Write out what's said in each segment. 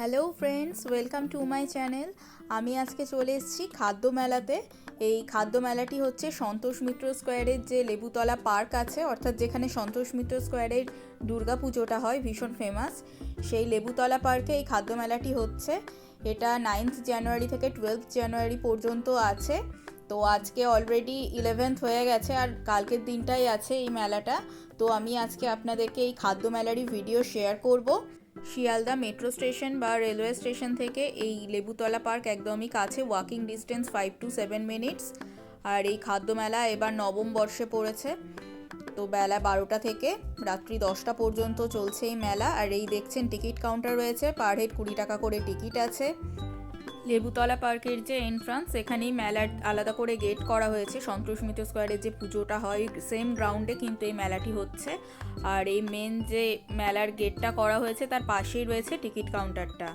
Hello friends welcome to my channel আমি আজকে চলে এসেছি খাদ্য মেলাতে। এই খাদ্য মেলাটি হচ্ছে সন্তোষ মিত্র স্কোয়ারের যে লেবুতলা পার্ক আছে, অর্থাৎ যেখানে সন্তোষ মিত্র স্কোয়ারের দুর্গা পুজোটা হয়, ভীষণ ফেমাস সেই লেবুতলা পার্কে এই খাদ্য মেলাটি হচ্ছে। এটা নাইন্থ জানুয়ারি থেকে টুয়েলভ জানুয়ারি পর্যন্ত আছে। তো আজকে অলরেডি ইলেভেন্থ হয়ে গেছে আর কালকের দিনটাই আছে এই মেলাটা। তো আমি আজকে আপনাদেরকে এই খাদ্য মেলারই ভিডিও শেয়ার করব। শিয়ালদা মেট্রো স্টেশন বা রেলওয়ে স্টেশন থেকে এই লেবুতলা পার্ক একদমই কাছে walking distance five to seven minutes আর এই খাদ্য মেলা এবার নবম বর্ষে পড়েছে। তো বেলা বারোটা থেকে রাত্রি দশটা পর্যন্ত চলছে এই মেলা। আর এই দেখছেন টিকিট কাউন্টার রয়েছে। পার হেড কুড়ি টাকা করে টিকিট আছে। লেবুতলা পার্কের যে এন্ট্রান্স এখানেই মেলার আলাদা করে গেট করা হয়েছে। সন্তোষ মিত্র স্কোয়ারের যে পুজোটা হয় সেম গ্রাউন্ডে কিন্তু এই মেলাটি হচ্ছে। আর এই মেন যে মেলার গেটটা করা হয়েছে, তার পাশেই রয়েছে টিকিট কাউন্টারটা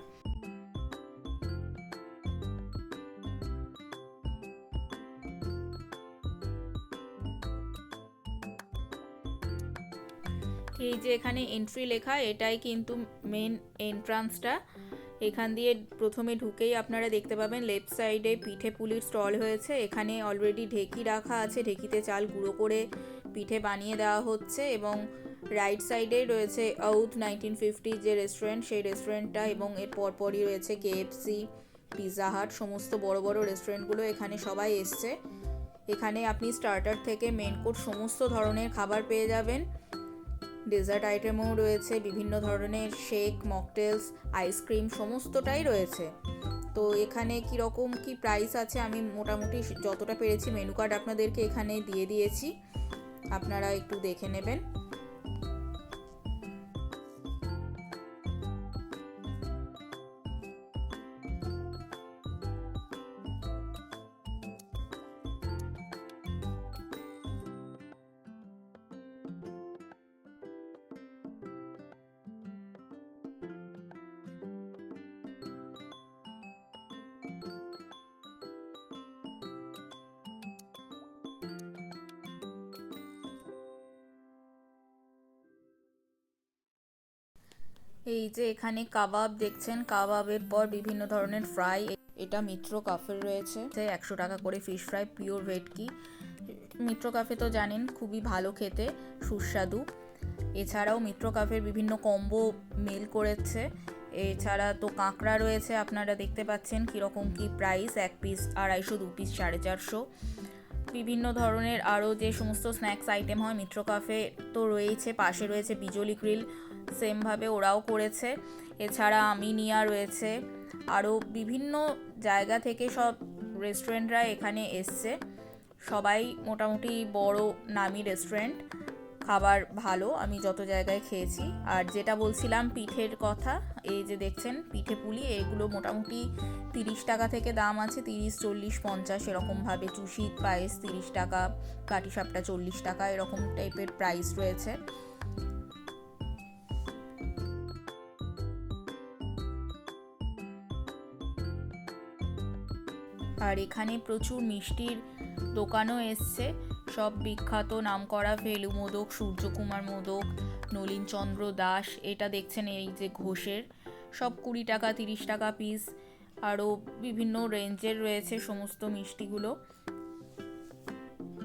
এই যে এখানে এন্ট্রি লেখা, এটাই কিন্তু মেন এন্ট্রান্সটা এখান দিয়ে প্রথমে ঢুকেই আপনারা দেখতে পাবেন লেফট সাইডে পিঠে পুলির স্টল হয়েছে। এখানে অলরেডি ঢেকি রাখা আছে, ঢেকিতে চাল গুঁড়ো করে পিঠে বানিয়ে দেওয়া হচ্ছে এবং রাইট সাইডে রয়েছে আউথ নাইনটিন ফিফটি যে রেস্টুরেন্ট সেই রেস্টুরেন্টটা এবং এর পরপরই রয়েছে কেএফসি পিৎজা হাট সমস্ত বড় বড় রেস্টুরেন্টগুলো এখানে সবাই এসছে। এখানে আপনি স্টার্টার থেকে মেন কোর্স সমস্ত ধরনের খাবার পেয়ে যাবেন। ডেজার্ট আইটেমও রয়েছে, বিভিন্ন ধরনের শেক, মকটেলস, আইসক্রিম সমস্তটাই রয়েছে। তো এখানে কীরকম কি প্রাইস আছে আমি মোটামুটি যতটা পেরেছি মেনু কার্ড আপনাদেরকে এখানে দিয়ে দিয়েছি। আপনারা একটু দেখে নেবেন। এই যে এখানে কাবাব দেখছেন, কাবাবের পর বিভিন্ন ধরনের ফ্রাই। এটা মিত্র কাফের রয়েছে। একশো টাকা করে ফিশ ফ্রাই পিওর ভেটকি মিত্র কাফে তো জানেন, খুবই ভালো খেতে, সুস্বাদু। এছাড়াও মিত্র কাফের বিভিন্ন কম্বো মেল করেছে। এছাড়া তো কাঁকড়া রয়েছে, আপনারা দেখতে পাচ্ছেন কীরকম কি প্রাইস এক পিস আড়াইশো, দু পিস সাড়ে চারশো। বিভিন্ন ধরনের আরও যে সমস্ত স্ন্যাক্স আইটেম হয়, মিত্র কাফে তো রয়েছে, পাশে রয়েছে বিজলি গ্রিল সেমভাবে ওরাও করেছে। এছাড়া আমিনিয়া রয়েছে। আরও বিভিন্ন জায়গা থেকে সব রেস্টুরেন্টরা এখানে এসছে। সবাই মোটামুটি বড় নামি রেস্টুরেন্ট। খাবার ভালো, আমি যত জায়গায় খেয়েছি। আর যেটা বলছিলাম পিঠের কথা, এই যে দেখছেন পিঠে পুলি, এগুলো মোটামুটি তিরিশ টাকা থেকে দাম আছে, তিরিশ, চল্লিশ, পঞ্চাশ, এরকমভাবে চুষি, পায়েস তিরিশ টাকা, কাটিসাপটা চল্লিশ টাকা, এরকম টাইপের প্রাইস রয়েছে। আর এখানে প্রচুর মিষ্টির দোকানও এসছে। সব বিখ্যাত নামকরা ফেলু মোদক, সূর্যকুমার মোদক, নলিনচন্দ্র দাস, এটা দেখছেন এই যে ঘোষের। সব কুড়ি টাকা, তিরিশ টাকা পিস আরও বিভিন্ন রেঞ্জের রয়েছে সমস্ত মিষ্টিগুলো।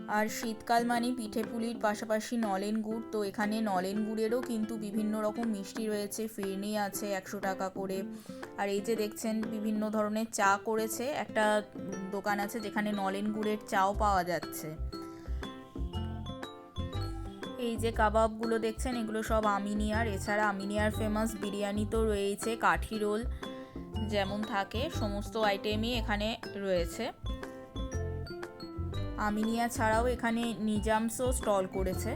আর শীতকাল মানে পিঠে পুলির পাশাপাশি নলেন গুড়, তো এখানে নলেন গুড়েরও কিন্তু বিভিন্ন রকম মিষ্টি রয়েছে। ফিরনি আছে একশো টাকা করে আর এই যে দেখছেন, বিভিন্ন ধরনের চা করেছে। একটা দোকান আছে যেখানে নলেন গুড়ের চাও পাওয়া যাচ্ছে। এই যে কাবাবগুলো দেখছেন, এগুলো সব আমিনিয়ার। এছাড়া আমিনিয়ার ফেমাস বিরিয়ানি তো রয়েছে কাঠি রোল যেমন থাকে, সমস্ত আইটেমই এখানে রয়েছে। আমিনিয়া ছাড়াও এখানে নিজামসও স্টল করেছে।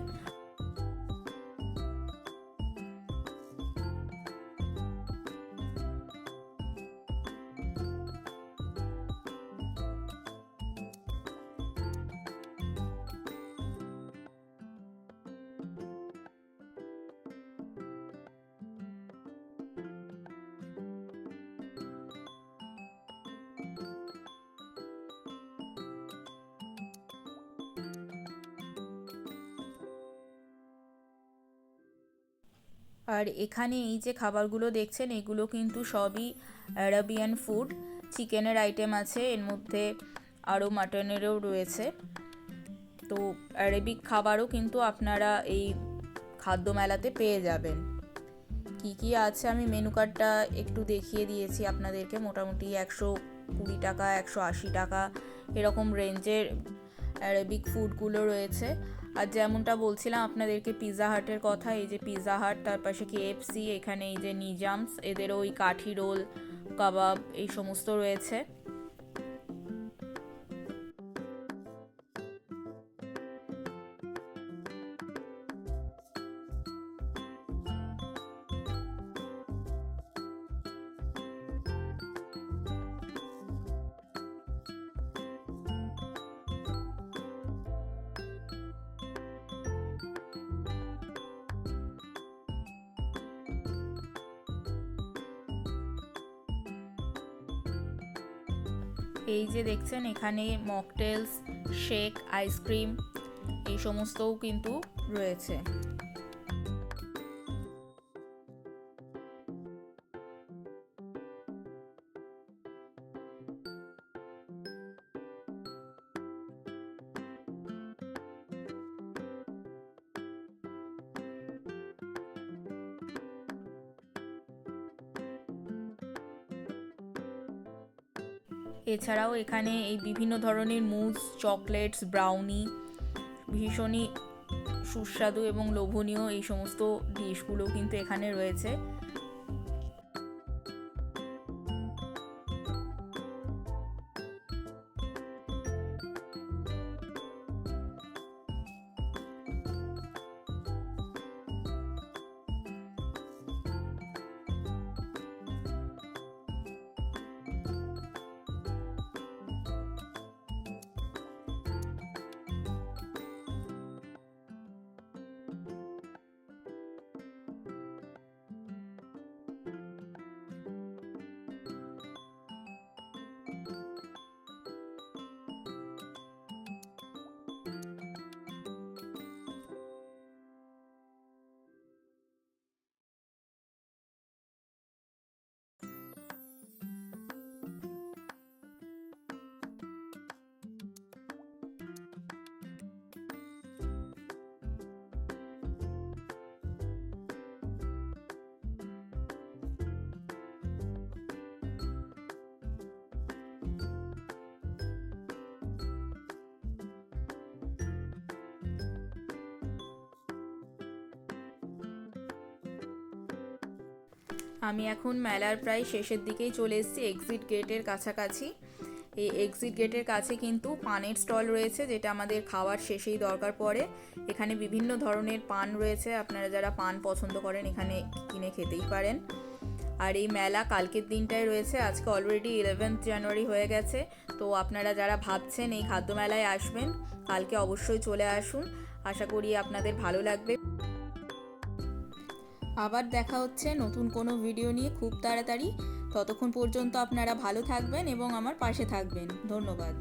আর এখানে এই যে খাবারগুলো দেখছেন, এগুলো কিন্তু সবই অ্যারাবিয়ান ফুড চিকেনের আইটেম আছে, এর মধ্যে আরও মাটনেরও রয়েছে। তো অ্যারেবিক খাবারও কিন্তু আপনারা এই খাদ্য মেলাতে পেয়ে যাবেন। কি কি আছে আমি মেনু কার্ডটা একটু দেখিয়ে দিয়েছি আপনাদেরকে। মোটামুটি একশো কুড়ি টাকা, একশো আশি টাকা, এরকম রেঞ্জের অ্যারাবিক ফুডগুলো রয়েছে। আর যেমনটা বলছিলাম, আপনাদেরকে পিৎজা হাটের কথা, এই যে পিৎজা হাট তার পাশে কেএফসি এখানে এই যে নিজামস এদেরও ওই কাঠি রোল, কাবাব, এই সমস্ত রয়েছে। এই যে দেখছেন এখানে মকটেলস শেক আইসক্রিম এই সমস্তও কিন্তু রয়েছে। এছাড়াও এখানে এই বিভিন্ন ধরনের মুজ চকলেটস, ব্রাউনি, ভীষণই সুস্বাদু এবং লোভনীয় এই সমস্ত ডিশগুলো কিন্তু এখানে রয়েছে। আমি এখন মেলার প্রায় শেষের দিকেই চলে এসেছি এক্সিট গেটের কাছাকাছি। এই এক্সিট গেটের কাছে কিন্তু পানের স্টল রয়েছে, যেটা আমাদের খাওয়ার শেষেই দরকার পড়ে। এখানে বিভিন্ন ধরনের পান রয়েছে, আপনারা যারা পান পছন্দ করেন এখানে কিনে খেতেই পারেন। আর এই মেলা কালকের দিনটাই রয়েছে, আজকে অলরেডি ইলেভেন্থ জানুয়ারি হয়ে গেছে, তো আপনারা যারা ভাবছেন এই খাদ্য মেলায় আসবেন, কালকে অবশ্যই চলে আসুন। আশা করি আপনাদের ভালো লাগবে। আবার দেখা হচ্ছে নতুন কোনো ভিডিও নিয়ে খুব তাড়াতাড়ি। ততক্ষণ পর্যন্ত আপনারা ভালো থাকবেন এবং আমার পাশে থাকবেন। ধন্যবাদ।